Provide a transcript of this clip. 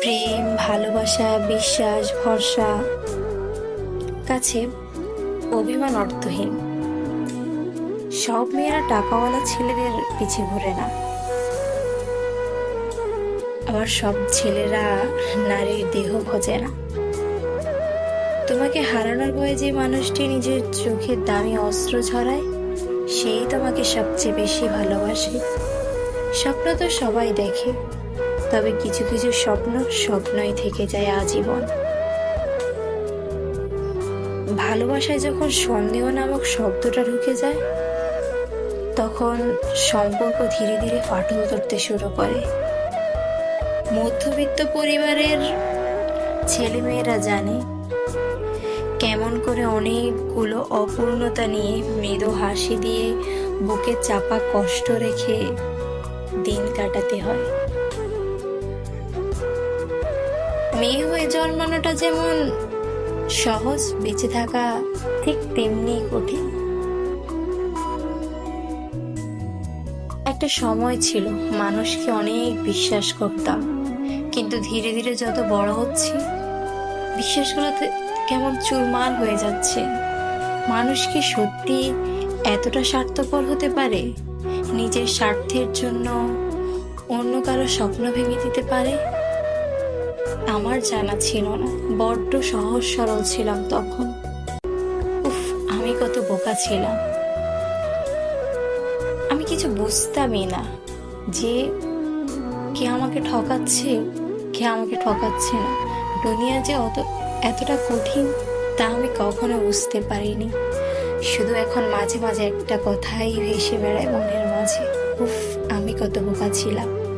প্রেম, ভালোবাসা, বিশ্বাস, ভরসা। কাছে অভিমান অর্থহীন। সব মেয়েরা টাকাওয়ালা ছেলেদের পিছে ঘুরে না। আবার সব ছেলেরা নারীর দেহ খোঁজে না। তোমাকে হারানোর ভয়ে যে মানুষটি নিজের চোখের দামি অস্ত্র ছড়ায়, সেই তোমাকে সবচেয়ে বেশি ভালোবাসে। স্বপ্ন তো সবাই দেখে। তবে কিছু কিছু স্বপ্ন স্বপ্নই থেকে যায় আজীবন। ভালোবাসায় যখন সন্দেহ নামক শব্দটা ঢুকে যায়, তখন সম্পর্ক ধীরে ধীরে ফাটল ধরতে শুরু করে। মধ্যবিত্ত পরিবারের ছেলেমেয়েরা জানে, কেমন করে অনেকগুলো অপূর্ণতা নিয়ে মৃদু হাসি দিয়ে বুকে চাপা কষ্ট রেখে দিন কাটাতে হয়। মেয়ে হয়ে জন্মানোটা যেমন সহজ, বেঁচে থাকা ঠিক তেমনি কঠিন। একটা সময় ছিল, মানুষকে অনেক বিশ্বাস করতাম। কিন্তু ধীরে ধীরে যত বড় হচ্ছে বিশ্বাসগুলো তো কেমন চুরমার হয়ে যাচ্ছে। মানুষ কি সত্যি এতটা স্বার্থপর হতে পারে? নিজের স্বার্থের জন্য অন্য কারও স্বপ্ন ভেঙে দিতে পারে? আমার জানা ছিল না। বড্ড সহজ সরল ছিলাম তখন। উফ, আমি কত বোকা ছিলাম। আমি কিছু বুঝতামই না যে কে আমাকে ঠকাচ্ছে, কে আমাকে ঠকাচ্ছে না। দুনিয়া যে অত, এতটা কঠিন, তা আমি কখনো বুঝতে পারিনি। শুধু এখন মাঝে মাঝে একটা কথাই ভেসে বেড়ায় মনের মাঝে। উফ, আমি কত বোকা ছিলাম।